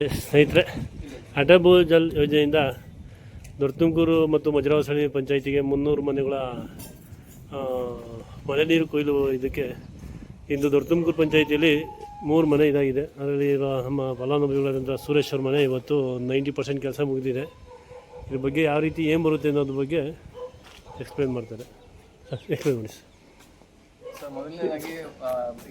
ಸ್ನೇಹಿತರೆ ಅಟಲ್ ಜಲ್ ಯೋಜನೆಯಿಂದ ದೊಡ್ಡತುಮಕೂರು ಮತ್ತು ಮಜರಾವಸಳಿ ಪಂಚಾಯಿತಿಗೆ ಮುನ್ನೂರು ಮನೆಗಳ ಮಳೆ ನೀರು ಕೊಯ್ಲು ಇದಕ್ಕೆ ಇಂದು ದೊಡ್ಡತುಮಕೂರು ಪಂಚಾಯಿತಿಯಲ್ಲಿ ಮೂರು ಮನೆ ಇದಾಗಿದೆ. ಅದರಲ್ಲಿ ನಮ್ಮ ಫಲಾನುಭವಿಗಳಾದಂಥ ಸುರೇಶ್ ಮನೆ ಇವತ್ತು ನೈಂಟಿ ಪರ್ಸೆಂಟ್ ಕೆಲಸ ಮುಗಿದಿದೆ. ಇದ್ರ ಬಗ್ಗೆ ಯಾವ ರೀತಿ ಏನು ಬರುತ್ತೆ ಅನ್ನೋದ್ರ ಬಗ್ಗೆ ಎಕ್ಸ್ಪ್ಲೇನ್ ಮಾಡ್ತಾರೆ. ಎಕ್ಸ್ಪ್ಲೇನ್ ಮಾಡಿ. ಸೊ ಮೊದಲನೇದಾಗಿ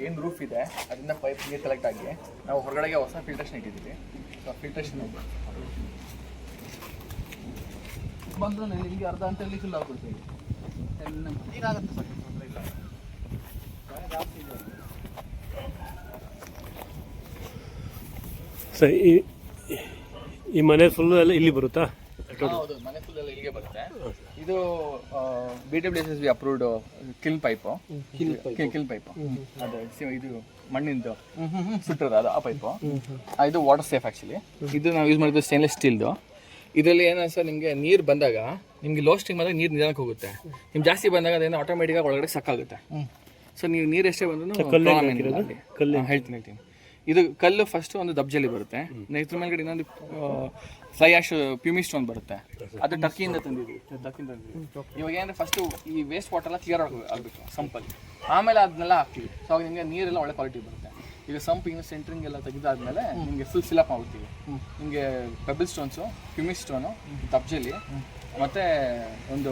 ಏನು ರೂಫ್ ಇದೆ ಅದರಿಂದ ಪೈಪ್ ನೀರು ಕಲೆಕ್ಟ್ ಆಗಿ ನಾವು ಹೊರಗಡೆಗೆ ಹೊಸ ಫಿಲ್ಟ್ರೇಷನ್ ಇಟ್ಟಿದ್ದೀವಿ. ಸೊ ಫಿಲ್ಟ್ರೇಷನ್ ಇದೆ ಬಂದ್ರೆ ನಿಮಗೆ ಅರ್ಧ ಗಂಟೆಯಲ್ಲಿ ಫಿಲ್ ಆಗ್ಬಿಡ್ತೀವಿ ನೀರಾಗುತ್ತೆ ಸರ್. ತೊಂದರೆ ಇಲ್ಲ ಜಾಸ್ತಿ ಇದೆ ಸರ್ ಈ ಈ ಮನೆ ಫುಲ್ಲು ಎಲ್ಲ ಇಲ್ಲಿ ಬರುತ್ತಾ? ಹೌದು ಮನೆ ಫುಲ್ ಇದು B W S S B approved kiln pipe kiln pipe ಅದು ಸಿ- ಇದು ಮಣ್ಣಿಂದು ಸುಟ್ಟದ ಅದು ಆ ಪೈಪ್ ಇದು ವಾಟರ್ ಸೇಫ್ ಆಕ್ಚುಲಿ ಇದು ನಾವು ಯೂಸ್ ಮಾಡಿದ್ದು ಸ್ಟೇನ್ಲೆಸ್ ಸ್ಟೀಲ್ದು ಇದರಲ್ಲಿ ಏನೋ ಸರ್ ನಿಮಗೆ ನೀರು ಬಂದಾಗ ನಿಮಗೆ ಲೋ ಸ್ಟಿಂಗ್ ಬಂದಾಗ ನೀರು ನಿಧಾನಕ್ಕೆ ಹೋಗುತ್ತೆ. ನಿಮ್ಗೆ ಜಾಸ್ತಿ ಬಂದಾಗ ಅದೇನೋ ಆಟೋಮೆಟಿಕಾಗಿ ಒಳಗಡೆ ಸಕ್ಕಾಗುತ್ತೆ ಸೊ ನೀವು ನೀರು ಎಷ್ಟೇ ಬಂದರೂ ಹೇಳ್ತೀನಿ ಹೇಳ್ತೀನಿ. ಇದು ಕಲ್ಲು ಫಸ್ಟ್ ಒಂದು ದಬ್ಜಲ್ಲಿ ಬರುತ್ತೆ. ಇದ್ರ ಮೇಲ್ಗಡೆ ಇನ್ನೊಂದು ಫ್ಲೈ ಆಶ್ ಪ್ಯೂಮಿ ಸ್ಟೋನ್ ಬರುತ್ತೆ. ಅದು ಟರ್ಕಿಯಿಂದ ತಂದಿದ್ವಿ ಟರ್ಕಿಯಿಂದ ತಂದಿದ್ವಿ ಇವಾಗ ಏನಂದ್ರೆ ಫಸ್ಟ್ ಈ ವೇಸ್ಟ್ ವಾಟರ್ ಎಲ್ಲ ಕ್ಲಿಯರ್ ಆಗಬೇಕು ಸಂಪಲ್ಲಿ. ಆಮೇಲೆ ಅದನ್ನೆಲ್ಲ ಹಾಕ್ತೀವಿ. ಸೊ ಅವಾಗ ನಿಮಗೆ ನೀರೆಲ್ಲ ಒಳ್ಳೆ ಕ್ವಾಲಿಟಿ ಬರುತ್ತೆ. ಈಗ ಸಂಪ್ ಇನ್ನು ಸೆಂಟ್ರಿಂಗ್ ಎಲ್ಲ ತೆಗೆದಾದ್ಮೇಲೆ ನಿಮಗೆ ಫುಲ್ ಫಿಲ್ ಅಪ್ ಮಾಡ್ತೀವಿ ನಿಮಗೆ ಪೆಬಲ್ ಸ್ಟೋನ್ಸು ಪ್ಯೂಮಿ ಸ್ಟೋನು ದಬ್ಜಲಿ ಮತ್ತೆ ಒಂದು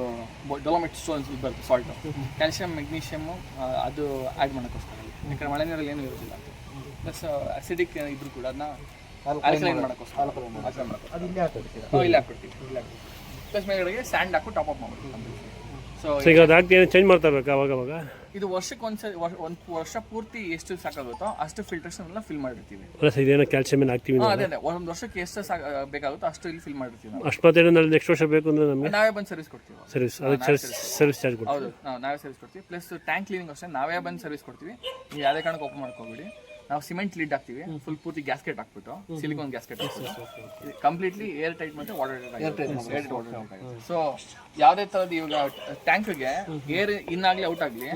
ಡೊಲೋಮೆಟ್ ಸ್ಟೋನ್ಸ್ ಬರುತ್ತೆ ಸಾಲ್ಟು ಕ್ಯಾಲ್ಸಿಯಂ ಮೆಗ್ನೀಷಿಯಮ್ಮು ಅದು ಆ್ಯಡ್ ಮಾಡೋಕ್ಕೋಸ್ಕರ. ಯಾಕಂದ್ರೆ ಮಳೆ ನೀರಲ್ಲಿ ಏನೂ ಇರೋದಿಲ್ಲ ಪ್ಲಸ್ ಅಸಿಡಿಕ್ ಇದ್ರು ಕೂಡ ಅದನ್ನ ಆಲ್ಕಲೈನ್ ಮಾಡೋಕ್ಕೋಸ್ಕರ ಇಲ್ಲೇ ಹಾಕ್ಬಿಡ್ತೀವಿ ಇಲ್ಲಿ ಹಾಕ್ಬಿಡ್ತೀವಿ ಪ್ಲಸ್ ಮೇಲ್ಗಡೆಗೆ ಸ್ಯಾಂಡ್ ಹಾಕು ಟಾಪ್ ಅಪ್ ಮಾಡ್ಬಿಡ್ತೀವಿ ಸೊ ಈಗ ಹಾಕಿ ಚೇಂಜ್ ಮಾಡ್ತಾ ಇರ್ಬೇಕಾ ಅವಾಗ ಅವಾಗ? ಇದು ವರ್ಷಕ್ಕೆ ಒಂದ್ಸರಿ ಒಂದು ವರ್ಷ ಪೂರ್ತಿ ಎಷ್ಟು ಸಾಕಾಗುತ್ತೋ ಅಷ್ಟು ಫಿಲ್ಟರ್ಸ್ ಎಲ್ಲ ಫಿಲ್ ಮಾಡಿರ್ತೀವಿ ಸರ್ ಇದೇನೋ ಕ್ಯಾಲ್ಸಿಯಮ್ ಏನು ಹಾಕ್ತೀವಿ ಹಾ, ಅದೇ ಅದೇ. ಒಂದು ವರ್ಷಕ್ಕೆ ಎಷ್ಟು ಸಾಕ ಬೇಕಾಗುತ್ತೋ ಅಷ್ಟು ಇಲ್ಲಿ ಫಿಲ್ ಮಾಡಿರ್ತೀವಿ ನಾವು. ಅಷ್ಟೊತ್ತೇನು ನಾಳೆ ನೆಕ್ಸ್ಟ್ ವರ್ಷ ಬೇಕು ಅಂದ್ರೆ ನಮಗೆ? ನಾವೇ ಬಂದು ಸರ್ವಿಸ್ ಕೊಡ್ತೀವಿ. ಸರ್ವಿಸ್ ಅದಕ್ಕೆ ಸರ್ವಿಸ್ ಸರ್ವಿಸ್ ಚಾರ್ಜ್ ಕೊಡ್ತೀವಿ. ಹೌದು ನಾವು ನಾವೇ ಸರ್ವಿಸ್ ಕೊಡ್ತೀವಿ. ಪ್ಲಸ್ ಟ್ಯಾಂಕ್ ಕ್ಲೀನಿಂಗ್ ಅಷ್ಟೇ ನಾವೇ ಬಂದು ಸರ್ವಿಸ್ ಕೊಡ್ತೀವಿ. ನೀವು ಯಾವುದೇ ಕಾರಣಕ್ಕೆ ಓಪನ್ ಮಾಡ್ಕೋಬೇಡಿ. ನಾವು ಸಿಮೆಂಟ್ ಲೀಡ್ ಹಾಕ್ತೀವಿ. ಫುಲ್ ಪೂರ್ತಿ ಗ್ಯಾಸ್ಕೆಟ್ ಹಾಕ್ಬಿಟ್ಟು silicone gasket completely air tight ಮತ್ತೆ ವಾಟರ್ ಟೈಟ್ ಸೊ ಯಾವುದೇ ತರದ ಇವಾಗ ಟ್ಯಾಂಕ್ಗೆ ಏರ್ ಇನ್ ಆಗ್ಲಿ ಔಟ್ ಆಗ್ಲಿ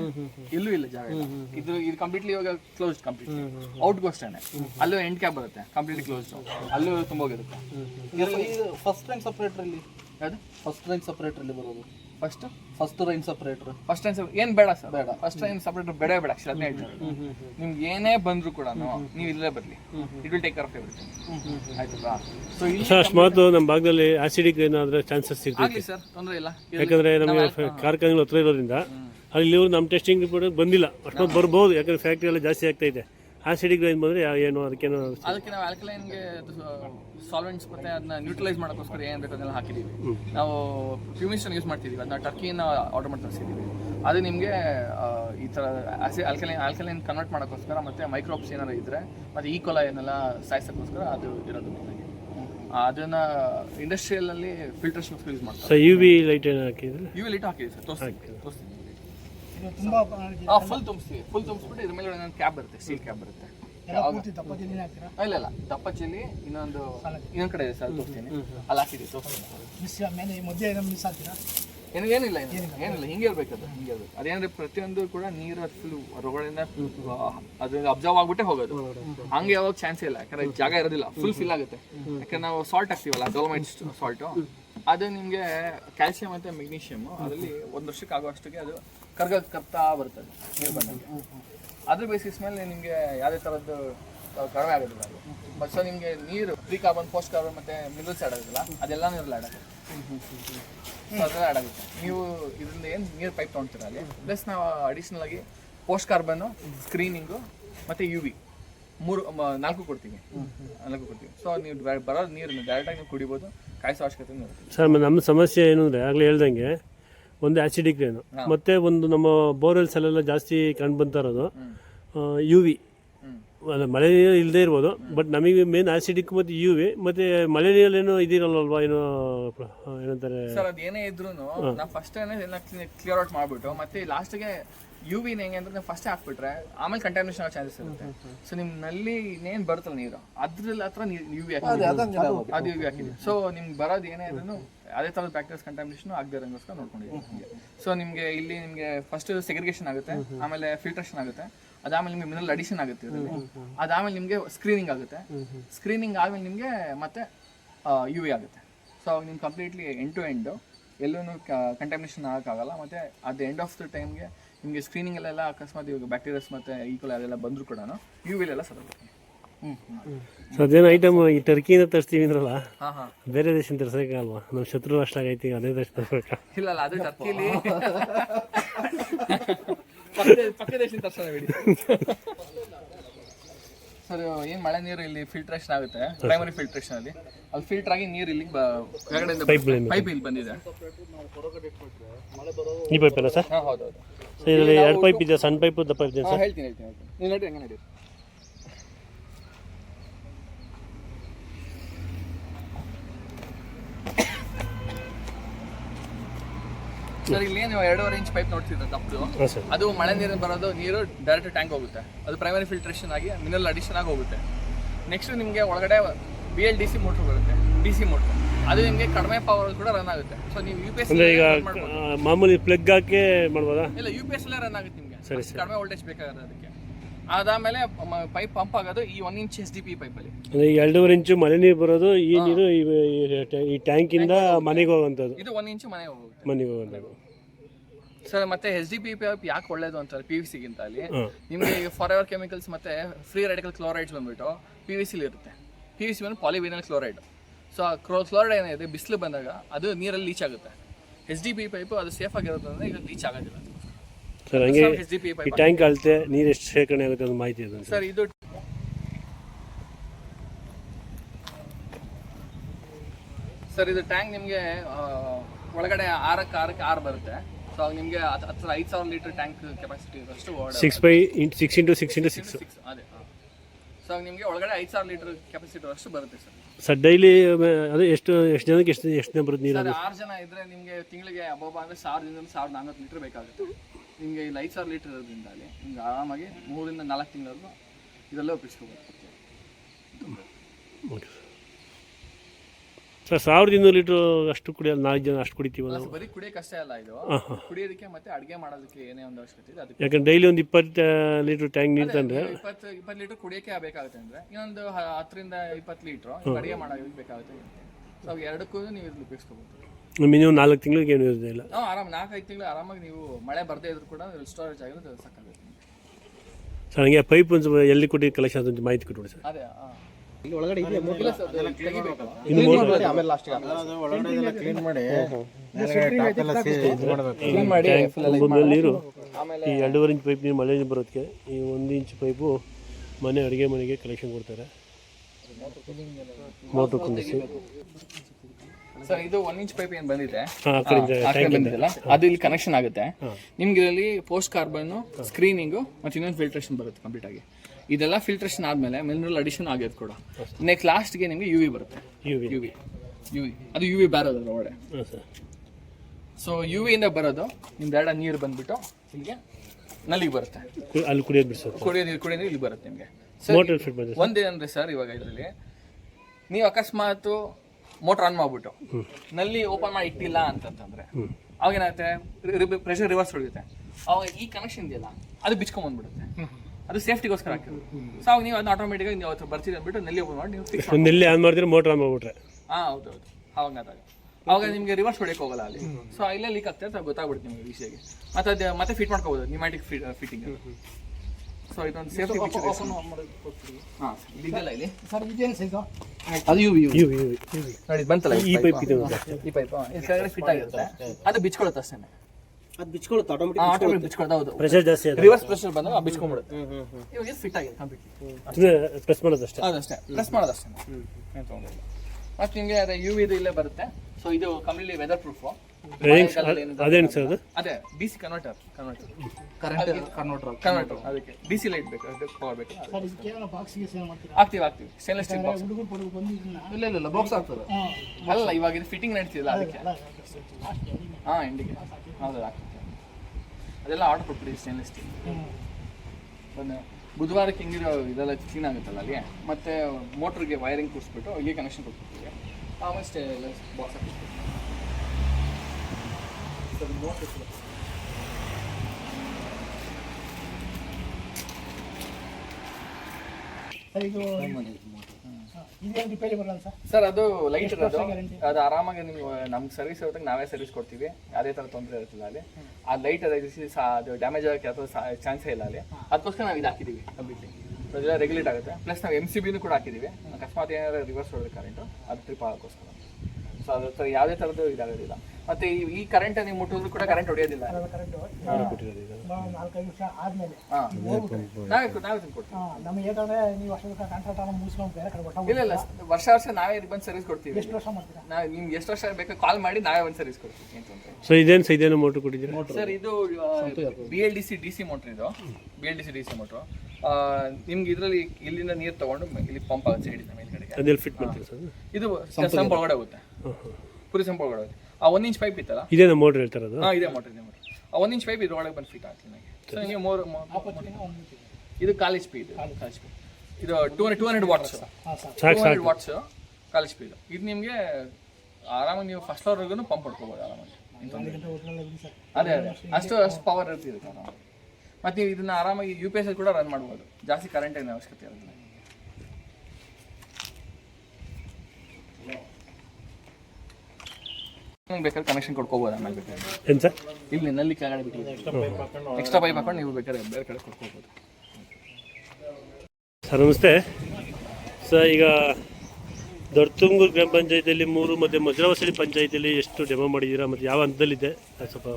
ಇಲ್ಲೂ ಇಲ್ಲ ಜಾಗ. ಇದು ಇದು ಕಂಪ್ಲೀಟ್ಲಿ ಇವಾಗ ಕ್ಲೋಸ್ ಕಂಪ್ಲೀಟ್ ಔಟ್ ಅಷ್ಟೇ ಅಲ್ಲೂ ಎಂಡ್ ಕ್ಯಾಬ್ ಬರುತ್ತೆ. ಕಂಪ್ಲೀಟ್ಲಿ ಕ್ಲೋಸ್ ಅಲ್ಲೂ ತುಂಬ ಹೋಗಿರುತ್ತೆ ಇದು ಫಸ್ಟ್ ರ್ಯಾಂಕ್ ಸಪ್ರೇಟರ್ ಅಲ್ಲಿ? ಯಾವುದು? ಫಸ್ಟ್ ರ್ಯಾಂಕ್ ಸಪ್ರೇಟರ್ ಅಲ್ಲಿ ಬರೋದು. First first rain separator first time ಏನ್ ಬೇಡ ಸರ್? ಬೇಡ. ಫಸ್ಟ್ ರೈನ್ ಸಪ್ರೇಟರ್ ಬೇಡ ಬೇಡ ಆಕ್ಚುಲಿ ಅದನ್ನೇ ಹೇಳ್ತಾರೆ ನಿಮ್ಗೆ ಏನೇ ಬಂದ್ರು ಕೂಡ ನೀವು ಇಲ್ಲೇ ಬರ್ಲಿ. It will take care of everything ಆಯ್ತಲ್ವಾ? ಸೊ ಇಲ್ಲಿ ಅಕಸ್ಮಾತ್ ನಮ್ಮ ಭಾಗದಲ್ಲಿ ಆಸಿಡಿಕ್ ಏನಾದ್ರೂ ಚಾನ್ಸಸ್ ಇರುತ್ತೆ ಆಗ್ಲಿ ಸರ್ ತೊಂದರೆ ಇಲ್ಲ. ಯಾಕಂದ್ರೆ ನಮಗೆ ಕಾರ್ಖಾನೆಗಳು ಹತ್ರ ಇರೋದ್ರಿಂದ ಅಲ್ಲಿ ಇವರು ನಮ್ಮ ಟೆಸ್ಟಿಂಗ್ ರಿಪೋರ್ಟ್ ಬಂದಿಲ್ಲ. ಅಷ್ಟೊಂದು ಬರ್ಬೋದು. ಯಾಕಂದ್ರೆ ಫ್ಯಾಕ್ಟ್ರಿ ಎಲ್ಲ ಜಾಸ್ತಿ ಆಗ್ತೈತೆ ಆಸಿಡಿಕ್ ಏನು ಬಂದರೆ ಏನು ಅದಕ್ಕೇನು ಅದಕ್ಕೆ ನಾವು ಆಲ್ಕಲೈನ್ಗೆ ಸಾಲ್ವೆಂಟ್ಸ್ ಮತ್ತೆ ಅದನ್ನ ನ್ಯೂಟ್ರಲೈಸ್ ಮಾಡೋಕ್ಕೋಸ್ಕರ ಏನ್ ಬೇಕು ಅದನ್ನೆಲ್ಲ ಹಾಕಿದೀವಿ. ನಾವು ಪ್ಯೂಮಿಸ್ಟನ್ ಯೂಸ್ ಮಾಡ್ತಿದೀವಿ. ಅದನ್ನ ಟರ್ಕಿನ ಆರ್ಡರ್ ಮಾಡಿ ತರಿಸಿದೀವಿ. ಅದು ನಿಮಗೆ ಈ ಥರ ಆಸಿ ಆಲ್ಕಲೈನ್ ಆಲ್ಕಲೈನ್ ಕನ್ವರ್ಟ್ ಮಾಡೋಕ್ಕೋಸ್ಕರ ಮತ್ತೆ ಮೈಕ್ರೋಬ್ಸ್ ಏನಾರು ಇದ್ರೆ ಮತ್ತೆ ಈ ಕೊಲ ಏನೆಲ್ಲ ಸಾಯಿಸೋಕ್ಕೋಸ್ಕರ ಅದು ಇರೋದು ಅದನ್ನ ಇಂಡಸ್ಟ್ರಿಯಲ್ ಅಲ್ಲಿ ಫಿಲ್ಟರ್ಸ್ ಯೂಸ್ ಮಾಡ್ತಾರೆ. ಯು ವಿ ಲೈಟ್ ಏನು ಹಾಕಿದ್ರೆ? ಯು ಲೈಟ್ ಹಾಕಿದೆ ಸರ್. ತೋರಿಸ್ತೀನಿ ತೋರಿಸ್ತೀನಿ ತುಂಬಾ ಹಾಂ ಫುಲ್ ತುಂಬಿಸಿ ಫುಲ್ ತುಂಬಿಸ್ಬಿಟ್ಟು ಇದ್ರ ಮೇಲೆ ಒಂದು ಕ್ಯಾಬ್ ಬರುತ್ತೆ ಸ್ಟೀಲ್ ಕ್ಯಾಬ್ ಬರುತ್ತೆ. ಪೂರ್ತಿ ದಪ್ಪ ಹಾಕ್ತೀರಾ? ಇಲ್ಲ ಇಲ್ಲ. ದಪ್ಪ ಚೆಲ್ಲಿ ಇನ್ನೊಂದು ಇನ್ನೊಂದು ಕಡೆ ಇದೆ ಸರ್ ತೋರಿಸ್ತೀನಿ ಅಲ್ಲಿ ಹಾಕಿದ್ದೀವಿ ತೋರಿಸ್ತೀನಿ. ಮಿಸ್ ಮೇಲೆ ಈ ಮಧ್ಯೆ ಏನೋ ಮಿಸ್ ಆಗ್ತೀರಾ? ಏನು ಏನಿಲ್ಲ ಏನಿಲ್ಲ. ಹಿಂಗೆ ಇರ್ಬೇಕು ಅದು ಹಿಂಗೆ ಇರ್ಬೇಕು. ಅದೇನಂದ್ರೆ ಪ್ರತಿಯೊಂದು ಕೂಡ ನೀರು ಫುಲ್ ಹೊರಗಡೆಯಿಂದ ಅದರಿಂದ ಅಬ್ಸರ್ವ್ ಆಗ್ಬಿಟ್ಟೆ ಹೋಗೋದು. ಹಂಗೆ ಯಾವಾಗ ಚಾನ್ಸ್ ಇಲ್ಲ. ಯಾಕಂದ್ರೆ ಜಾಗ ಇರೋದಿಲ್ಲ. ಫುಲ್ ಫಿಲ್ ಆಗುತ್ತೆ. ಯಾಕಂದ್ರೆ ನಾವು ಸಾಲ್ಟ್ ಹಾಕ್ತೀವಲ್ಲ ಡೊಲಮೈಟ್ ಸಾಲ್ಟು ಅದು ನಿಮಗೆ ಕ್ಯಾಲ್ಸಿಯಂ ಮತ್ತು ಮೆಗ್ನೀಷಿಯಮ್ ಅದರಲ್ಲಿ ಒಂದು ವರ್ಷಕ್ಕೆ ಆಗೋ ಅಷ್ಟಕ್ಕೆ ಅದು ಕರ್ಗ ಕರ್ತಾ ಬರ್ತದೆ ನೀರು ಅದ್ರ ಬೇಸಿಸ್ ಮೇಲೆ ನಿಮಗೆ ಯಾವುದೇ ಥರದ್ದು ಕಡಿಮೆ ಆಗೋದಿಲ್ಲ ಅದು. ಬಟ್ ಸೊ ನಿಮಗೆ ನೀರು ಫ್ರೀ ಕಾರ್ಬನ್ ಪೋಸ್ಟ್ ಕಾರ್ಬನ್ ಮತ್ತು ಮಿನರಲ್ಸ್ ಆ್ಯಡ್ ಆಗೋದಿಲ್ಲ. ಅದೆಲ್ಲ ನೀರಲ್ಲಿ ಆ್ಯಡ್ ಸೊ ಅದೆಲ್ಲ ಆ್ಯಡ್ ನೀವು ಇದರಿಂದ ಏನು ನೀರು ಪೈಪ್ ತೊಗೊಳ್ತೀರ ಅಲ್ಲಿ? ಪ್ಲಸ್ ನಾವು ಅಡಿಷ್ನಲ್ ಆಗಿ ಪೋಸ್ಟ್ ಕಾರ್ಬನ್ ಸ್ಕ್ರೀನಿಂಗು ಮತ್ತು ಯು ವಿ ಮೂರು ನಾಲ್ಕು ಕೊಡ್ತೀವಿ. ನಾಲ್ಕು ಕೊಡ್ತೀವಿ. ಸೊ ನೀವು ಬರೋ ನೀರನ್ನು ಡೈರೆಕ್ಟಾಗಿ ನೀವು ಕುಡಿಬೋದು, ಕಾಯಿಸೋ ಅವಶ್ಯಕತೆ ಸರ್ ನಮ್ಮ ಸಮಸ್ಯೆ ಏನು ಅಂದರೆ ಆಗಲೇ ಹೇಳ್ದಂಗೆ ಒಂದು ಆಸಿಡಿಕ್ ರೇನು ಮತ್ತು ಒಂದು ನಮ್ಮ ಬೋರ್ವೆಲ್ಸ್ ಅಲ್ಲೆಲ್ಲ ಜಾಸ್ತಿ ಕಂಡು ಬಂತಾ ಇರೋದು. ಯು ವಿ ಮಳೆ ನೀರು ಇಲ್ಲದೇ ಇರ್ಬೋದು ಬಟ್ ನಮಗೆ ಮೇನ್ ಆಸಿಡಿಕ್ ಮತ್ತು ಯು ವಿ ಮತ್ತು ಮಳೆ ನೀರಲ್ಲೇನು ಇದಿರಲ್ವಲ್ವಾ ಏನೋ ಏನಂತಾರೆ? ಸರ್ ಅದು ಏನೇ ಇದ್ರು ನಾವು ಫಸ್ಟ್ ಎಲ್ಲ ಕ್ಲಿಯರ್ ಔಟ್ ಮಾಡಿಬಿಟ್ಟು ಮತ್ತೆ ಲಾಸ್ಟ್ಗೆ ಯು ವಿನ ಹೆಂಗೆ ಅಂದ್ರೆ ಫಸ್ಟ್ ಹಾಕ್ಬಿಟ್ರೆ ಆಮೇಲೆ ಕಂಟಾಮಿನೇಷನ್ ಆಗೋ ಚಾನ್ಸಸ್ ಇರುತ್ತೆ. ಸೊ ನಿಮ್ನಲ್ಲಿ ಇನ್ನೇನು ಬರುತ್ತಲ್ಲ ನೀರು? ಅದ್ರಲ್ಲಿ ಹತ್ರ ಯು ವಿ ಹಾಕಿದ್ವಿ ಅದು ಯು ವಿ ಹಾಕಿದ್ವಿ ಸೊ ನಿಮ್ಗೆ ಬರೋದು ಏನೇ ಇದ್ರು ಅದೇ ಥರದ ಬ್ಯಾಕ್ಟೀರಿಯಸ್ ಕಂಟಾಮಿನೇಷನ್ ಆಗದೆ ಇರೋಂಗೋಸ್ಕರ ನೋಡ್ಕೊಂಡಿದ್ದೀವಿ ಸೊ ನಿಮಗೆ ಇಲ್ಲಿ ನಿಮಗೆ ಫಸ್ಟ್ ಸೆಗ್ರಿಗೇಷನ್ ಆಗುತ್ತೆ ಆಮೇಲೆ ಫಿಲ್ಟ್ರೇಷನ್ ಆಗುತ್ತೆ ಅದಾದ್ಮೇಲೆ ನಿಮಗೆ ಮಿನರಲ್ ಅಡಿಷನ್ ಆಗುತ್ತೆ ಅದಾದ್ಮೇಲೆ ನಿಮಗೆ ಸ್ಕ್ರೀನಿಂಗ್ ಆಗುತ್ತೆ. ಸ್ಕ್ರೀನಿಂಗ್ ಆದ್ಮೇಲೆ ನಿಮಗೆ ಮತ್ತೆ ಯು ವಿ ಆಗುತ್ತೆ. ಸೊ ಅವಾಗ ನಿಮ್ಗೆ ಕಂಪ್ಲೀಟ್ಲಿ ಎಂಡ್ ಟು ಎಂಡು ಎಲ್ಲೂ ಕಂಟಾಮಿನೇಷನ್ ಆಗೋಕ್ಕಾಗಲ್ಲ. ಮತ್ತೆ ಅದು ಎಂಡ್ ಆಫ್ ದ ಟೈಮ್ಗೆ ನಿಮಗೆ ಸ್ಕ್ರೀನಿಂಗಲ್ಲೆಲ್ಲ ಅಕಸ್ಮಾತ್ ಇವಾಗ ಬ್ಯಾಕ್ಟೀರಿಯಾಸ್ ಮತ್ತೆ ಈಕ್ವಲ್ ಅದೆಲ್ಲ ಬಂದರೂ ಕೂಡ ಯು ವಿಲೆಲ್ಲ ಸತ್ತೋಗುತ್ತೆ. ಹ್ಞೂ ಸೊ ಅದೇನು ಐಟಮ್ ಈ ಟರ್ಕಿಯಿಂದ ತರಿಸ್ತೀವಿ ಅಂದ್ರಲ್ಲ ಬೇರೆ ದೇಶದಿಂದ ತರ್ಸೋಕ್ಕಾಗಲ್ವಾ? ನಮ್ಮ ಶತ್ರು ಅಷ್ಟಾಗೈತಿ ಅದೇ ದೇಶ ತರ್ಬೇಕಾ? ಇಲ್ಲ ಅಲ್ಲ ಅದು ಟರ್ಕಿಲಿ ಪಕ್ಕದ ದೇಶದಿಂದ ತರ್ಸೋಣ ಬಿಡಿ. ಸರ್ ಏನು ಮಳೆ ನೀರು ಇಲ್ಲಿ ಫಿಲ್ಟ್ರೇಷನ್ ಆಗುತ್ತೆ? ಪ್ರೈಮರಿ ಫಿಲ್ಟ್ರೇಷನ್ ಅಲ್ಲಿ. ಅಲ್ಲಿ ಫಿಲ್ಟರ್ ಆಗಿ ನೀರು ಇಲ್ಲಿ ಕೆಳಗಡೆಯಿಂದ ಪೈಪ್ ಇಲ್ಲಿ ಬಂದಿದೆ. ಈ ಪೈಪ್ ಅಲ್ಲ ಸರ್? ಹೌದು ಹೌದೌದು ಸೊ ಇದರಲ್ಲಿ ಎರಡು ಪೈಪ್ ಇದೆ ಸಣ್ಣ ಪೈಪು ದಪ್ಪ ಪೈಪ್ ಇದೆ ಸರ್? ಹೇಳ್ತೀನಿ ಹೇಳ್ತೀನಿ ಹೇಳ್ತೀನಿ. ನೀವು ನೋಡಿ ಹಂಗೆ ನಡೀರಿ. ಸರ್ ಇಲ್ಲಿ ನೀವು ಎರಡೂವರೆ ಇಂಚ್ ಪೈಪ್ ನೋಡ್ತಿದ್ದೆ ತಪ್ಪು ಸರ್ ಅದು ಮಳೆ ನೀರಿನ ಬರೋದು ನೀರು ಡೈರೆಕ್ಟ್ ಟ್ಯಾಂಕ್ ಹೋಗುತ್ತೆ. ಅದು ಪ್ರೈಮರಿ ಫಿಲ್ಟ್ರೇಷನ್ ಆಗಿ ಮಿನರಲ್ ಅಡಿಷನ್ ಆಗಿ ಹೋಗುತ್ತೆ. ನೆಕ್ಸ್ಟ್ ನಿಮಗೆ ಒಳಗಡೆ B L D C motor ಬರುತ್ತೆ. ಡಿ ಸಿ ಮೋಟ್ರ್ ಅದು ನಿಮಗೆ ಕಡಿಮೆ ಪವರ್ ಕೂಡ ರನ್ ಆಗುತ್ತೆ. ಸೊ ನೀವು ಯು ಪಿ ಎಸ್ ಈಗ ಮಾಮೂಲಿ ಪ್ಲಗ್ ಹಾಕಿ ಮಾಡ್ಬೋದಾ? ಇಲ್ಲ ಯು ಪಿ ಎಸ್ ಅಲ್ಲೇ ರನ್ ಆಗುತ್ತೆ ನಿಮಗೆ. ಸರಿ, ಕಡಿಮೆ ವೋಲ್ಟೇಜ್ ಬೇಕಾಗುತ್ತೆ ಅದಕ್ಕೆ. ಅದಾದಮೇಲೆ ಪೈಪ್ ಪಂಪ್ ಆಗೋದು ಈ one inch S D P ಪೈಪಲ್ಲಿ ಈಗ ಎರಡೂವರೆ ಇಂಚು ಮಳೆ ನೀರು ಬರೋದು ಈ ನೀರು ಈ ಟ್ಯಾಂಕಿಂದ ಮನೆಗೆ ಹೋಗುವಂಥದ್ದು. ಇದು ಒನ್ ಇಂಚ್ ಮನೆಗೆ ಹೋಗುತ್ತೆ. ಮನೆಗೆ ಹೋಗುವಂಥದ್ದು. ಸರ್ ಮತ್ತೆ ಎಸ್ ಡಿ ಪಿ ಪೈಪ್ ಯಾಕೆ ಒಳ್ಳೇದು ಅಂತಾರೆ ಪಿ ವಿ ಸಿಗಿಂತ ಅಲ್ಲಿ? ನಿಮಗೆ ಫಾರ್ ಎವರ್ ಕೆಮಿಕಲ್ಸ್ ಮತ್ತೆ ಫ್ರೀ ರೆಡಿಕಲ್ ಕ್ಲೋರೈಡ್ಸ್ ಬಂದ್ಬಿಟ್ಟು ಪಿ ವಿ ಸಿಲಿ ಇರುತ್ತೆ. ಪಿ ವಿ ಸಿ ಬಂದು ಪಾಲಿವಿನಲ್ ಕ್ಲೋರೈಡ್ ಸೊ ಆ ಕ್ರೋ ಕ್ಲೋರೈಡ್ ಏನಿದೆ ಬಿಸಿಲು ಬಂದಾಗ ಅದು ನೀರಲ್ಲಿ ಲೀಚ್ ಆಗುತ್ತೆ. ಎಚ್ ಡಿ ಪಿ ಪೈಪ್ ಅದು ಸೇಫ್ ಆಗಿರೋದ್ರಿಂದ ಈಗ ಲೀಚ್ ಆಗೋದಿಲ್ಲ. ಸರ್ ಹಂಗೆ ಎಸ್ ಡಿ ಪಿ ಈ ಪೈಪ್ ಟ್ಯಾಂಕ್ ಅಳತೆ ನೀರು ಎಷ್ಟು ಶೇಖರಣೆ ಆಗುತ್ತೆ ಅದು ಮಾಹಿತಿ ಇದೆ ಸರ್ ಇದು ಸರ್ ಇದು ಟ್ಯಾಂಕ್ ನಿಮಗೆ ಒಳಗಡೆ ಆರಕ್ಕೆ ಆರಕ್ಕೆ ಆರು ಬರುತ್ತೆ. ಸೊ ನಿಮಗೆ ಹತ್ರ ಐದು ಸಾವಿರ litre tank capacity ಇರೋಷ್ಟು six by into six into six into six six ಅದೇ ಸೊ ನಿಮಗೆ ಒಳಗಡೆ ಐದು ಸಾವಿರ ಲೀಟರ್ ಕೆಪಾಸಿಟಿ ಅಷ್ಟು ಬರುತ್ತೆ ಸರ್. ಸರ್ ಡೈಲಿ ಅದು ಎಷ್ಟು ಎಷ್ಟು ಜನಕ್ಕೆ ಎಷ್ಟು ಎಷ್ಟು ದಿನ ಬರುತ್ತೆ ನೀರು ಸರ್ ಆರು ಜನ ಇದ್ದರೆ ನಿಮಗೆ ತಿಂಗಳಿಗೆ ಅಬ್ಬಬ್ಬ ಅಂದರೆ ಸಾವಿರದಿಂದ ಸಾವಿರದ ನಾನ್ನೂರು ಲೀಟರ್ ಬೇಕಾಗುತ್ತೆ. ನಿಮಗೆ ಇಲ್ಲಿ ಐದು ಸಾವಿರ ಲೀಟರ್ ಇರೋದ್ರಿಂದ ಅಲ್ಲಿ ನಿಮ್ಗೆ ಆರಾಮಾಗಿ ಮೂರಿಂದ ನಾಲ್ಕು ತಿಂಗಳವರೆಗೂ ಇದರಲ್ಲೇ ಉಪಯೋಗಿಸ್ಕೋಬೋದು ಓಕೆ ಸರ್ ಸಾವಿರದ ಇನ್ನೂರು ಲೀಟ್ರು ಅಷ್ಟು ಕುಡಿಯೋದು ನಾಲ್ಕು ಜನ ಅಷ್ಟು ಕುಡಿತೀವಿ ನಾವು. ಬರೀ ಕುಡಿಯೋಕೆ ಅಷ್ಟೇ ಅಲ್ಲ ಇದು. ಕುಡಿಯೋದಕ್ಕೆ ಮತ್ತೆ ಅಡುಗೆ ಮಾಡೋದಕ್ಕೆ ಏನೇ ಒಂದು ಅವಶ್ಯಕತೆ ಇದೆ ಅದಕ್ಕೆ. ಯಾಕಂದ್ರೆ ಡೈಲಿ ಒಂದು ಇಪ್ಪತ್ತು ಲೀಟ್ರ್ ಟ್ಯಾಂಕ್ ನೀರು ತಂದ್ರೆ ಇಪ್ಪತ್ತು ಇಪ್ಪತ್ತು ಲೀಟರ್ ಕುಡಿಯೋಕೆ ಬೇಕಾಗುತ್ತೆ ಅಂದರೆ ಇನ್ನೊಂದು ಹ- ಹತ್ತರಿಂದ ಇಪ್ಪತ್ತು ಲೀಟ್ರು ಅಡುಗೆ ಮಾಡೋದಕ್ಕೆ ಬೇಕಾಗುತ್ತೆ. ಸೊ ಎರಡಕ್ಕೂ ನೀವು ಇದ್ರಲ್ಲಿ ಉಪಯೋಗಿಸ್ಕೋಬೋದು. ಮಿನಿಮಮ್ ನಾಲ್ಕು ತಿಂಗಳಿಗೆ ಏನು ಇರೋದೇ ಇಲ್ಲ. ನಾವು ನಾಲ್ಕು ಐದು ತಿಂಗಳು ಆರಾಮಾಗಿ ನೀವು ಮಳೆ ಬರದೇ ಇದ್ರು ಕೂಡ ಸ್ಟೋರೇಜ್ ಆಗಿರೋದು ಸಾಕಾಗುತ್ತೆ. ಸರ್ ಹಂಗೆ ಪೈಪ್ ಒಂದು ಸ್ವಲ್ಪ ಎಲ್ಲಿ ಕೊಟ್ಟು ಕಲೆಕ್ಷನ್ ಅದೊಂದು ಮಾಹಿತಿ ಕೊಟ್ಬಿಡಿ ಸರ್. ಅದೇ ಆ. ಇಲ್ಲಿ ಒಳಗಡೆ ಇದೆ ಇಲ್ಲ sir, ಅದು ತೆಗಿಬೇಕು. ಇನ್ನು ಮೋಟ್ರ್ ಆಮೇಲೆ ಲಾಸ್ಟ್ ಕ್ಲೀನ್ ಮಾಡಿ ಟಾಪ್ ಎಲ್ಲ ಸೇ- ಇದು ಮಾಡ್ಬೇಕು. Clean ಮಾಡಿ full ಎಲ್ಲ ಇದು ನೀರು ಈ ಎರಡೂವರೆ ಇಂಚ್ ಪೈಪ್ ನೀರು ಮಳೆ ನೀರು ಬರೋದಕ್ಕೆ ಈ ಒಂದು ಇಂಚ್ ಪೈಪು ಮನೆ ಅಡುಗೆ ಮನೆಗೆ ಕಲೆಕ್ಷನ್ ಕೊಡ್ತಾರೆ. ಮೋಟ್ರ್ ಕುಂದಿಸಿ. ಸರ್ ಇದು ಒನ್ ಇಂಚ್ ಪೈಪ್ ಏನು ಬಂದಿದೆ? ಅದು ಇಲ್ಲಿ ಕನೆಕ್ಷನ್ ಆಗುತ್ತೆ. ನಿಮ್ಗೆ ಇದರಲ್ಲಿ ಪೋಸ್ಟ್ ಕಾರ್ಬನ್ ಸ್ಕ್ರೀನಿಂಗು ಮತ್ತೆ ಇನ್ನೊಂದು ಫಿಲ್ಟ್ರೇಷನ್ ಬರುತ್ತೆ ಕಂಪ್ಲೀಟ್ ಆಗಿ. ಇದೆಲ್ಲ ಫಿಲ್ಟ್ರೇಷನ್ ಆದಮೇಲೆ ಮಿನರಲ್ ಅಡಿಷನ್ ಆಗಿರೋದು ಕೂಡ. ನೆಕ್ಸ್ಟ್ ಲಾಸ್ಟ್ಗೆ ನಿಮಗೆ ಯು ವಿ ಬರುತ್ತೆ. ಯು ವಿ ಯು ವಿ ಅದು ಯು ವಿ ಬರೋದು ಒಳಗಡೆ ಸೊ ಯು ವಿಯಿಂದ ಬರೋದು ನಿಮ್ದು ಎರಡ ನೀರು ಬಂದ್ಬಿಟ್ಟು ಇಲ್ಲಿಗೆ ನಲ್ಲಿಗೆ ಬರುತ್ತೆ. ಅಲ್ಲಿ ಕುಡಿಯೋದು ಬಿಡಿಸೋದು ಕುಡಿಯೋ ನೀರು ಕುಡಿಯೋ ನೀರು ಇಲ್ಲಿ ಬರುತ್ತೆ ನಿಮಗೆ. ಸರ್. ಒಂದೇನಂದ್ರೆ ಸರ್ ಇವಾಗ ಇದರಲ್ಲಿ ನೀವು ಅಕಸ್ಮಾತ್ ಮೋಟರ್ ಆನ್ ಮಾಡ್ಬಿಟ್ಟು ನಲ್ಲಿ ಓಪನ್ ಮಾಡಿ ಇಟ್ಟಿಲ್ಲ ಅಂತಂತಂದ್ರೆ ಅವಾಗ ಏನಾಗುತ್ತೆ? ಪ್ರೆಷರ್ ರಿವರ್ಸ್ ಹೊಡೆಯುತ್ತೆ. ಅವಾಗ ಈ ಕನೆಕ್ಷನ್ ಇದೆಯಲ್ಲ ಅದು ಬಿಚ್ಕೊಂಬಂದ್ಬಿಡುತ್ತೆ ಅದು ಸೇಫ್ಟಿಗೋಸ್ಕರ ಹಾಕಿದ್ರು ಸೊ ಅವಾಗ ನೀವು ಅದನ್ನ ಆಟೋಮೆಟಿಕ್ ನೀವು ಅವತ್ತು ಬರ್ತೀರಿ ಅಂದ್ಬಿಟ್ಟು ನೆಲ್ಲಿ ಓಪನ್ ಮಾಡಿ ನೀವು ಫಿಕ್ಸ್ ಒಂದು ಆನ್ ಮಾಡಿದ್ರೆ ಮೋಟ್ರ್ ಆನ್ ಮಾಡ್ಬಿಟ್ರೆ. ಹಾಂ ಹೌದು ಹೌದು. ಅವಾಗ ಅದಾಗ ಅವಾಗ ನಿಮಗೆ ರಿವರ್ಸ್ ಹೊಡೆಯಕ್ಕೆ ಹೋಗಲ್ಲ ಅಲ್ಲಿ. ಸೊ ಇಲ್ಲೇ ಲೀಕ್ ಆಗ್ತದೆ ಅಂತ ಗೊತ್ತಾಗ್ಬಿಡುತ್ತೆ ನಿಮಗೆ ಈಸಿಯಾಗಿ ಮತ್ತೆ ಅದು ಮತ್ತೆ ಫಿಟ್ ಮಾಡ್ಕೋಬೋದು ನ್ಯೂಮ್ಯಾಟಿಕ್ ಫಿಟ್ಟಿಂಗ್ ಸೊ ಇದೊಂದು ಸೇಫ್ಟಿ ಹಾಂ ಇದೆಲ್ಲ ಇಲ್ಲಿ? ಸರ್ ಇದೇನು ಸೈಜ್ ಅದು ಯು ಯು ಯು ನೋಡಿ ಬಂತಲ್ಲ ಈ ಪೈಪ್ ಇದೆ. ಈ ಪೈಪ್ ಕೆಳಗಡೆ ಫಿಟ್ ಆಗಿರುತ್ತೆ. ಅದು ಬಿಚ್ಕೊಳ್ಳುತ್ತೆ ಅಷ್ಟೇ ಅದು ಬಿಚ್ಕೊಳ್ಳುತ್ತೆ ಆಟೋಮೆಟಿಕ್ ಆಟೋಮೆಟಿಕ್ ಬಿಚ್ಕೊಳ್ಳೋದು ಹೌದು ಪ್ರೆಷರ್ ಜಾಸ್ತಿ ಆದ್ರೆ ರಿವರ್ಸ್ ಪ್ರೆಷರ್ ಬಂದಾಗ ಅದು ಬಿಚ್ಕೊಂಡ್ಬಿಡುತ್ತೆ ಇವಾಗ ಫಿಟ್ ಆಗಿದೆ ಕಂಪ್ಲೀಟ್ಲಿ ಪ್ರೆಸ್ ಮಾಡೋದಷ್ಟೇ ಅದಷ್ಟೇ ಪ್ರೆಸ್ ಮಾಡೋದಷ್ಟೇ ಮತ್ತು ನಿಮಗೆ ಅದೇ ಯು ಇದು ಇಲ್ಲೇ ಬರುತ್ತೆ ಸೊ ಇದು ಕಂಪ್ಲೀಟ್ಲಿ ವೆದರ್ ಪ್ರೂಫ್ ಅದೇನು ಸರ್ ಅದು ಅದೇ ಬಿಸಿ C converter converter current converter converter ಅದಕ್ಕೆ ಬಿ ಸಿ ಲೈಟ್ ಬೇಕು ಅದಕ್ಕೆ ಪವರ್ ಬೇಕು ಸರ್ ಇದು ಕೇವಲ ಬಾಕ್ಸ್ಗೆ ಸೇಲ್ ಮಾಡ್ತೀರಾ ಹಾಕ್ತೀವಿ ಹಾಕ್ತೀವಿ ಸ್ಟೇನ್ಲೆಸ್ ಸ್ಟೀಲ್ ಬಾಕ್ಸ್ ಇಲ್ಲ ಇಲ್ಲ ಇಲ್ಲ ಬಾಕ್ಸ್ ಆಗ್ತದೆ ಅಲ್ಲ ಇವಾಗ ಇದು ಫಿಟ್ಟಿಂಗ್ ನಡೀತಿಲ್ಲ ಅದಕ್ಕೆ ಹಾಂ ಎಂಡಿಗೆ ಹೌದು ಆಗ್ತದೆ ಅದೆಲ್ಲ ಆರ್ಡರ್ ಕೊಟ್ಬಿಡಿ ಸ್ಟೇನ್ಲೆಸ್ ಸ್ಟೀಲ್ ಒಂದು ಬುಧವಾರಕ್ಕೆ ಹೆಂಗಿರೋ ಇದೆಲ್ಲ ಕ್ಲೀನ್ ಆಗುತ್ತಲ್ಲ ಅಲ್ಲಿ? ಮತ್ತು ಮೋಟ್ರಿಗೆ ವೈರಿಂಗ್ ಕೂರಿಸ್ಬಿಟ್ಟು ಅಲ್ಲಿಗೆ ಕನೆಕ್ಷನ್ ಕೊಟ್ಬಿಡ್ತೀವಿ. ಆಮೇಲೆ ಸ್ಟೇ ಬಾಕ್ಸ್ ಹಾಕಿಸ್ಬಿಟ್ಟು ಸರ್ ಇದು ಇದೇನು ರಿಪೇರಿ ಬರಲ್ಲ ಸರ್ ಸರ್ ಅದು ಲೈಟ್ ಇರೋದು ಅದು ಆರಾಮಾಗಿ ನಿಮ್ಗೆ ನಮ್ಗೆ ಸರ್ವಿಸ್ ಇರುತ್ತೆ ನಾವೇ ಸರ್ವಿಸ್ ಕೊಡ್ತೀವಿ. ಯಾವುದೇ ಥರ ತೊಂದರೆ ಇರುತ್ತಿಲ್ಲ ಅಲ್ಲಿ. ಆ ಲೈಟ್ ಅದು ಅದು ಡ್ಯಾಮೇಜ್ ಆಗೋಕ್ಕೆ ಅಥವಾ ಚಾನ್ಸೇ ಇಲ್ಲ ಅಲ್ಲಿ. ಅದಕ್ಕೋಸ್ಕರ ನಾವು ಇದು ಹಾಕಿದ್ದೀವಿ ಕಂಪ್ಲೀಟ್ಲಿ ಅದೆಲ್ಲ ರೆಗ್ಯುಲೇಟ್ ಆಗುತ್ತೆ. ಪ್ಲಸ್ ನಾವು ಎಂ ಸಿ ಬಿನೂ ಕೂಡ ಹಾಕಿದ್ದೀವಿ ಅಕಸ್ಮಾತ್ ಏನಾದರೂ ರಿವರ್ಸ್ ಹೊಡೆದ ಕರೆಂಟು ಅದು ಟ್ರಿಪ್ ಆಗೋಕ್ಕೋಸ್ಕರ. ಸೊ ಅದ್ರ ಥರ ಯಾವುದೇ ಥರದ್ದು ಇದಾಗೋದಿಲ್ಲ. ಮತ್ತು ಈ ಕರೆಂಟ್ ನೀವು ಮುಟ್ಟಿದ್ರು ಕೂಡ ಕರೆಂಟ್ ಹೊಡೆಯೋದಿಲ್ಲ. ನಾಲ್ಕೈದು ವರ್ಷ ಆದ್ಮೇಲೆ ಹಾಂ. ನಾವೇ ನಾವೇ ತಂದು ಹಾ, ನಮಗೆ ಯಾಕಂದ್ರೆ ನೀವು ಅಷ್ಟು ಕಾಂಟ್ರಾಕ್ಟ್ ಅನ್ನ ಮುಗಿಸ್ಕೊಂಡು ಬೇರೆ ಕಡೆ ಕೊಟ್ಟ ಇಲ್ಲ ಇಲ್ಲ ವರ್ಷ ವರ್ಷ ನಾವೇ ಬಂದು ಸರ್ವಿಸ್ ಕೊಡ್ತೀವಿ. ಎಷ್ಟು ವರ್ಷ ಮಾಡ್ತೀರಾ? ನಾವು ನಿಮ್ಗೆ ಎಷ್ಟು ವರ್ಷ ಬೇಕು ಕಾಲ್ ಮಾಡಿ ನಾವೇ ಒಂದು ಸರ್ವಿಸ್ ಕೊಡ್ತೀವಿ ಸೊ ಇದೇನು ಸಹ ಇದೇನು ಮೋಟ್ರ್ ಕೊಟ್ಟಿದ್ದೀರಾ? ಸರ್ ಇದು B L D C D C motor ಇದು. B L D C D C motor ನಿಮ್ಗೆ ಇದರಲ್ಲಿ ಇಲ್ಲಿಂದ ನೀರು ತಗೊಂಡು ಇಲ್ಲಿ ಪಂಪ್ ಆಗುತ್ತೆ ಸೈಡಿಂದ ಮೇಲ್ಗಡೆಗೆ. ಅದೆಲ್ಲಿ ಫಿಟ್ ಮಾಡ್ತೀರಾ ಸರ್? ಇದು ಸಂಪ್ ಒಳಗಡೆ ಹೋಗುತ್ತೆ. ಹಾಂ ಹಾಂ. ಪುರಿ ಸಂಪ್ ಒಳಗಡೆ ಹೋಗುತ್ತೆ. ಆ ಒಂದು ಇಂಚ್ ಪೈಪ್ ಇತ್ತಲ್ಲ? ಇದೇ ಮೋಟರ್ ಹಾಂ ಇದೆ ಮೋಟರ್ ಇದೆ ಮೋಟ್ರ್ ಆ ಒಂದು ಇಂಚ್ ಪೈಪ್ ಇದ್ರೊಳಗೆ ಬಂದು ಫಿಟ್ ಆಗ್ತೀನಿ ನನಗೆ ಸೊ ನಿಮಗೆ ಮೂರು ಇದು ಕಾಲೇಜ್ ಪಿ ಇದು ಕಾಲೇಜ್ ಪಿ ಇದು two hundred two hundred watts ಹಾಂ sir. Two hundred watts college P ಇದು ಇದು ನಿಮಗೆ ಆರಾಮಾಗಿ ನೀವು ಫಸ್ಟ್ ಫ್ಲೋರ್ವರೆಗೂ ಪಂಪ್ ಹೊಡ್ಕೋಬೋದು ಆರಾಮಾಗಿ. ಅದೇ ಅದೇ. ಅಷ್ಟು ಅಷ್ಟು ಪವರ್ ಇರ್ತಿದೆ ಮತ್ತೆ ನೀವು ಇದನ್ನ ಆರಾಮಾಗಿ ಯು ಪಿ ಎಸ್ ಕೂಡ ರನ್ ಮಾಡ್ಬೋದು. ಜಾಸ್ತಿ ಕರೆಂಟ್ ಏನು ಅವಶ್ಯಕತೆ ಇರೋದಿಲ್ಲ. ಬೇಕಾದ್ರೆ ಕನೆಕ್ಷನ್ ಕೊಡ್ಕೋಬೋದು ಆಮೇಲೆ ಬೇಕಾದ್ರೆ ಏನು ಸರ್? ಇಲ್ಲಿ ನಲ್ಲಿ ಕೆಳಗಡೆ ಬಿಟ್ಟಿದೆ ಎಕ್ಸ್ಟ್ರಾ ಪೈಪ್ ಹಾಕೊಂಡು ನೀವು ಬೇಕಾದ್ರೆ ಬೇರೆ ಕಡೆ ಕೊಡ್ಕೋಬೋದು. ಸರ್ ನಮಸ್ತೆ. ಸರ್ ಈಗ ದೊಡ್ಡತುಂಗು ಗ್ರಾಮ ಪಂಚಾಯತಿಯಲ್ಲಿ ಮೂರು ಮತ್ತು ಮಜರಾವಸಳಿ ಪಂಚಾಯತಿಯಲ್ಲಿ ಎಷ್ಟು ಡೆಮೋ ಮಾಡಿದ್ದೀರಾ? ಮತ್ತು ಯಾವ ಹಂತದಲ್ಲಿದೆ? ಇದೆ ಸ್ವಲ್ಪ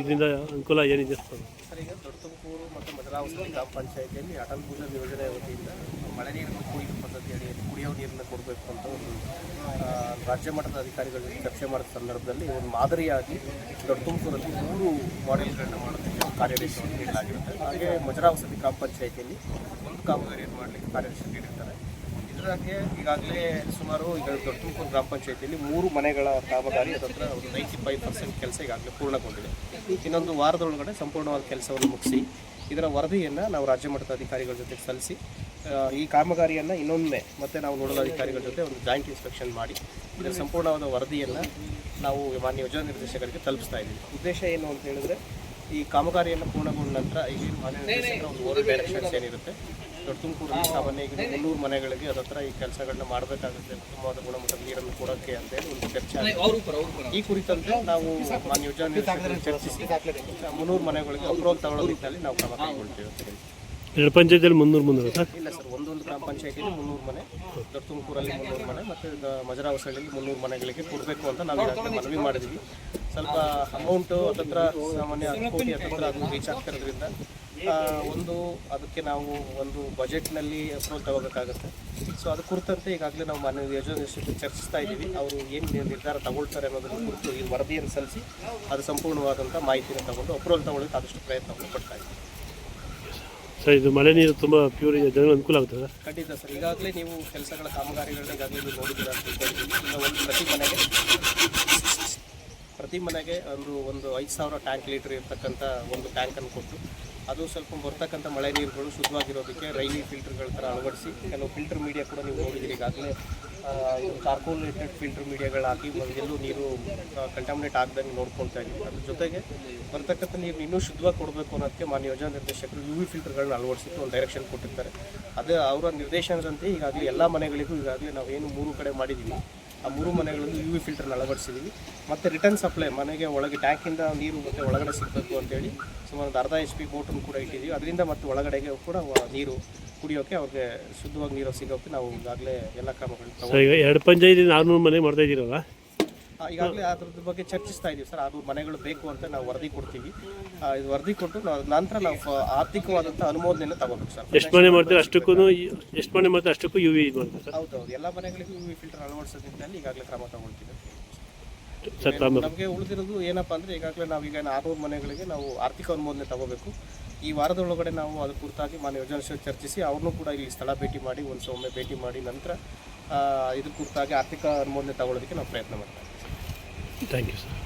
ಇದರಿಂದ ಅನುಕೂಲ ಏನಿದೆ? ಸ್ವಲ್ಪ ಸರ್ ಈಗ ದೊಡ್ಡ ತುಮಕೂರು ಮತ್ತು ಮಧುರಾವತಿ ಗ್ರಾಮ ಪಂಚಾಯತಿಯಲ್ಲಿ ಅಟಲ್ ಪೂಜಾ ಯೋಜನೆ ವತಿಯಿಂದ ಮಳೆ ನೀರು ಕೊಯ್ಲು ಪದ್ಧತಿ ಅಡಿಯಲ್ಲಿ ಕುಡಿಯೋ ನೀರನ್ನು ಕೊಡಬೇಕು ಅಂತ ಒಂದು ರಾಜ್ಯ ಮಟ್ಟದ ಅಧಿಕಾರಿಗಳ ಚರ್ಚೆ ಮಾಡಿದ ಸಂದರ್ಭದಲ್ಲಿ ಒಂದು ಮಾದರಿಯಾಗಿ ದೊಡ್ಡ ತುಮಕೂರಲ್ಲಿ ಮೂರು ಮಾಡೆಲ್ಗಳನ್ನ ಮಾಡೋದಕ್ಕೆ ಕಾರ್ಯದರ್ಶಿಯನ್ನು ನೀಡಲಾಗಿರುತ್ತೆ. ಹಾಗೆ ಮಧುರಾವತಿ ಗ್ರಾಮ ಪಂಚಾಯಿತಿಯಲ್ಲಿ ಒಂದು ಕಾಮಗಾರಿಯನ್ನು ಮಾಡಲಿಕ್ಕೆ ಕಾರ್ಯದರ್ಶಿ ನೀಡಿರ್ತಾರೆ. ಇದರಾಗೆ ಈಗಾಗಲೇ ಸುಮಾರು ಈಗ ದೊಡ್ಡ ತುಮಕೂರು ಗ್ರಾಮ ಪಂಚಾಯಿತಿಯಲ್ಲಿ ಮೂರು ಮನೆಗಳ ಕಾಮಗಾರಿ, ಅದರ ಒಂದು ನೈಂಟಿ ಫೈವ್ ಪರ್ಸೆಂಟ್ ಕೆಲಸ ಈಗಾಗಲೇ ಪೂರ್ಣಗೊಂಡಿದೆ. ಇನ್ನೊಂದು ವಾರದೊಳಗಡೆ ಸಂಪೂರ್ಣವಾದ ಕೆಲಸವನ್ನು ಮುಗಿಸಿ, ಇದರ ವರದಿಯನ್ನು ನಾವು ರಾಜ್ಯ ಮಟ್ಟದ ಅಧಿಕಾರಿಗಳ ಜೊತೆಗೆ ಸಲ್ಲಿಸಿ ಈ ಕಾಮಗಾರಿಯನ್ನು ಇನ್ನೊಮ್ಮೆ ಮತ್ತೆ ನಾವು ನೋಡಲ್ ಅಧಿಕಾರಿಗಳ ಜೊತೆ ಒಂದು ಜಾಯಿಂಟ್ ಇನ್ಸ್ಪೆಕ್ಷನ್ ಮಾಡಿ ಇದರ ಸಂಪೂರ್ಣವಾದ ವರದಿಯನ್ನು ನಾವು ಮಾನ್ಯ ಯೋಜನಾ ನಿರ್ದೇಶಕರಿಗೆ ತಲುಪಿಸ್ತಾ ಇದ್ದೀವಿ. ಉದ್ದೇಶ ಏನು ಅಂತ ಹೇಳಿದ್ರೆ ಈ ಕಾಮಗಾರಿಯನ್ನು ಪೂರ್ಣಗೊಂಡ ನಂತರ ಈಗ ಮಾನ್ಯ ನಿರ್ದೇಶಕರ ಒಂದು ಓವರ್ ಡೈರೆಕ್ಷನ್ಸ್ ಏನಿರುತ್ತೆ ದೊಡ್ಡ ತುಮಕೂರಲ್ಲಿ ಸಾಮಾನ್ಯ ಈಗ ಮುನ್ನೂರು ಮನೆಗಳಿಗೆ ಅದತ್ರ ಈ ಕೆಲಸಗಳನ್ನ ಮಾಡಬೇಕಾಗುತ್ತೆ ಉತ್ತಮವಾದ ಗುಣಮಟ್ಟದ ನೀರನ್ನು ಕೊಡೋಕ್ಕೆ ಅಂತ ಹೇಳಿ ಒಂದು ಚರ್ಚೆ. ಈ ಕುರಿತಂತೆ ನಾವು ಮಾನ್ಯ ಯೋಜನಾ ನಿರ್ದೇಶಕರು ಚರ್ಚಿಸಿ ಮುನ್ನೂರು ಮನೆಗಳಿಗೆ ಅಪ್ರೋಲ್ ತಗೊಳ್ಳೋ ರೀತಿಯಲ್ಲಿ ನಾವು ಕ್ರಮ ಕೈಗೊಳ್ತೀವಿ ಎರಡು ಪಂಚಾಯತಿಯಲ್ಲಿ ಮುನ್ನೂರು ಮುನ್ನೂರು ಸರ್ ಇಲ್ಲ ಸರ್, ಒಂದೊಂದು ಗ್ರಾಮ ಪಂಚಾಯತಿಯಲ್ಲಿ ಮುನ್ನೂರು ಮನೆ ದೊಡ್ಡ ತುಮಕೂರಲ್ಲಿ ಮುನ್ನೂರು ಮನೆ, ಮತ್ತು ಮಜರಾವಸಳ್ಳಿಯಲ್ಲಿ ಮುನ್ನೂರು ಮನೆಗಳಿಗೆ ಕೊಡಬೇಕು ಅಂತ ನಾವು ಮನವಿ ಮಾಡಿದ್ವಿ. ಸ್ವಲ್ಪ ಅಮೌಂಟು ಹತ್ತತ್ರ ಸಾಮಾನ್ಯ ಹತ್ತು ಕೋಟಿ ಹತ್ತತ್ರ ಅದು ರೀಚ್ ಆಗ್ತಿರೋದ್ರಿಂದ ಒಂದು ಅದಕ್ಕೆ ನಾವು ಒಂದು ಬಜೆಟ್ನಲ್ಲಿ ಅಪ್ರೂವಲ್ ತಗೋಬೇಕಾಗುತ್ತೆ. ಸೊ ಅದು ಕುರಿತಂತೆ ಈಗಾಗಲೇ ನಾವು ಮನೆ ಯೋಜನೆ ಚರ್ಚಿಸ್ತಾ ಇದ್ದೀವಿ. ಅವರು ಏನು ನಿರ್ಧಾರ ತಗೊಳ್ತಾರೆ ಅನ್ನೋದನ್ನು ಕುರಿತು ಈ ವರದಿಯನ್ನು ಸಲ್ಲಿಸಿ, ಅದು ಸಂಪೂರ್ಣವಾದಂಥ ಮಾಹಿತಿಯನ್ನು ತಗೊಂಡು ಅಪ್ರೂವಲ್ ತಗೊಳ್ಳೋಕೆ ಆದಷ್ಟು ಪ್ರಯತ್ನವನ್ನು ಪಡ್ತಾ ಇದ್ದೀವಿ. ಸರ್, ಇದು ಮಳೆ ನೀರು ತುಂಬ ಪ್ಯೂರ್ ಇದೆ ಜನರಿಗೆ ಅನುಕೂಲ ಆಗ್ತದೆ? ಸರ್ ಖಂಡಿತ ಸರ್. ಈಗಾಗಲೇ ನೀವು ಕೆಲಸಗಳ ಕಾಮಗಾರಿಗಳಿಗಾಗಲಿ ಅಂತ ಒಂದು ಪ್ರತಿ ಮನೆಗೆ ಪ್ರತಿ ಮನೆಗೆ ಒಂದು ಒಂದು ಐದು ಸಾವಿರ ಟ್ಯಾಂಕ್ ಲೀಟ್ರ್ ಇರತಕ್ಕಂಥ ಒಂದು ಟ್ಯಾಂಕನ್ನು ಕೊಟ್ಟು, ಅದು ಸ್ವಲ್ಪ ಬರ್ತಕ್ಕಂಥ ಮಳೆ ನೀರುಗಳು ಶುದ್ಧವಾಗಿರೋದಕ್ಕೆ ರೈಲಿ ಫಿಲ್ಟರ್ಗಳ ಥರ ಅಳವಡಿಸಿ, ಕೆಲವು ಫಿಲ್ಟರ್ ಮೀಡಿಯಾ ಕೂಡ ನೀವು ನೋಡಿದ್ದೀರಿ ಈಗಾಗಲೇ. ಕಾರ್ಪೋಲೇಟೆಡ್ ಫಿಲ್ಟರ್ ಮೀಡಿಯಾಗಳು ಹಾಕಿ ಎಲ್ಲೂ ನೀರು ಕಂಟಾಮಿನೇಟ್ ಆಗ್ದಂಗೆ ನೋಡ್ಕೊಳ್ತಾ ಇದ್ದೀವಿ. ಅದ್ರ ಜೊತೆಗೆ ಬರ್ತಕ್ಕಂಥ ನೀರು ಇನ್ನೂ ಶುದ್ಧವಾಗಿ ಕೊಡಬೇಕು ಅನ್ನೋದಕ್ಕೆ ಮಾನ್ಯ ಯೋಜನಾ ನಿರ್ದೇಶಕರು ಯು ವಿ ಫಿಲ್ಟರ್ಗಳನ್ನ ಅಳವಡಿಸಿದ್ದು ಒಂದು ಡೈರೆಕ್ಷನ್ ಕೊಟ್ಟಿರ್ತಾರೆ. ಅದೇ ಅವರ ನಿರ್ದೇಶನದಂತೆ ಈಗಾಗಲೇ ಎಲ್ಲ ಮನೆಗಳಿಗೂ ಈಗಾಗಲೇ ಏನು ಮೂರು ಕಡೆ ಮಾಡಿದ್ದೀವಿ ಆ ಮೂರು ಮನೆಗಳನ್ನು ಯು ವಿ ಫಿಲ್ಟರ್ನ ಅಳವಡಿಸಿದ್ದೀವಿ ಮತ್ತು ರಿಟರ್ನ್ ಸಪ್ಲೈ ಮನೆಗೆ ಒಳಗೆ ಟ್ಯಾಂಕಿಂದ ನೀರು ಮತ್ತೆ ಒಳಗಡೆ ಸಿಗಬೇಕು ಅಂತೇಳಿ ಸುಮಾರು ಒಂದು ಅರ್ಧ ಎಚ್ ಪಿ ಬೋಟನ್ನು ಕೂಡ ಇಟ್ಟಿದ್ದೀವಿ ಅದರಿಂದ ಮತ್ತು ಒಳಗಡೆಗೆ ಕೂಡ ನೀರು ಕುಡಿಯೋಕ್ಕೆ ಅವ್ರಿಗೆ ಶುದ್ಧವಾಗಿ ನೀರು ಸಿಗೋಕ್ಕೆ ನಾವು ಈಗಾಗಲೇ ಎಲ್ಲ ಕ್ರಮಗಳು ಎರಡು ಪಂಚಾಯತಿ ನಾನ್ನೂರು ಮನೆ ಮಾಡ್ತಾ ಇದ್ದೀರಲ್ಲ ಈಗಾಗಲೇ ಅದ್ರ ಬಗ್ಗೆ ಚರ್ಚಿಸ್ತಾ ಇದ್ದೀವಿ. ಸರ್ ಅದು ಮನೆಗಳು ಬೇಕು ಅಂತ ನಾವು ವರದಿ ಕೊಡ್ತೀವಿ. ಆ, ಇದು ವರದಿ ಕೊಟ್ಟು ನಾವು ನಂತರ ನಾವು ಆರ್ಥಿಕವಾದಂತಹ ಆರ್ಥಿಕವಾದಂಥ ಅನುಮೋದನೆಯನ್ನು ತಗೋಬೇಕು ಸರ್. ಎಷ್ಟು ಮನೆ ಮಾಡ್ತಾರೆ ಅಷ್ಟಕ್ಕೂ ಎಷ್ಟು ಮನೆ ಮಾಡ್ತಾರೆ ಅಷ್ಟಕ್ಕೂ ಯು ವಿ ಇದು ಮಾಡ್ತಾರೆ ಸರ್. ಹೌದೌದು. ಎಲ್ಲ ಮನೆಗಳಿಗೂ ಯು ವಿ ಫಿಲ್ಟರ್ ಅಳವಡಿಸೋದ್ರಿಂದ ಈಗಾಗಲೇ ಕ್ರಮ ತಗೊಳ್ತೀವಿ. ಸರ್ ತಾಮ ನಮಗೆ ಉಳಿದಿರೋದು ಏನಪ್ಪ ಅಂದ್ರೆ ಈಗಾಗಲೇ ನಾವು ಈಗ ಆರ್ನೂರು ಮನೆಗಳಿಗೆ ನಾವು ಆರ್ಥಿಕ ಅನುಮೋದನೆ ತಗೋಬೇಕು. ಈ ವಾರದೊಳಗಡೆ ನಾವು ಅದ್ರ ಕುರಿತಾಗಿ ಮಾನ್ಯ ಯೋಜನೆ ಚರ್ಚಿಸಿ ಅವ್ರನ್ನೂ ಕೂಡ ಇಲ್ಲಿ ಸ್ಥಳ ಭೇಟಿ ಮಾಡಿ ಒಂದು ಒಮ್ಮೆ ಭೇಟಿ ಮಾಡಿ ನಂತರ ಆ, ಇದ್ರ ಕುರಿತಾಗಿ ಆರ್ಥಿಕ ಅನುಮೋದನೆ ತಗೊಳ್ಳೋದಕ್ಕೆ ನಾವು ಪ್ರಯತ್ನ ಮಾಡ್ತಾ ಇದ್ದೀವಿ ಥ್ಯಾಂಕ್ ಯು ಸರ್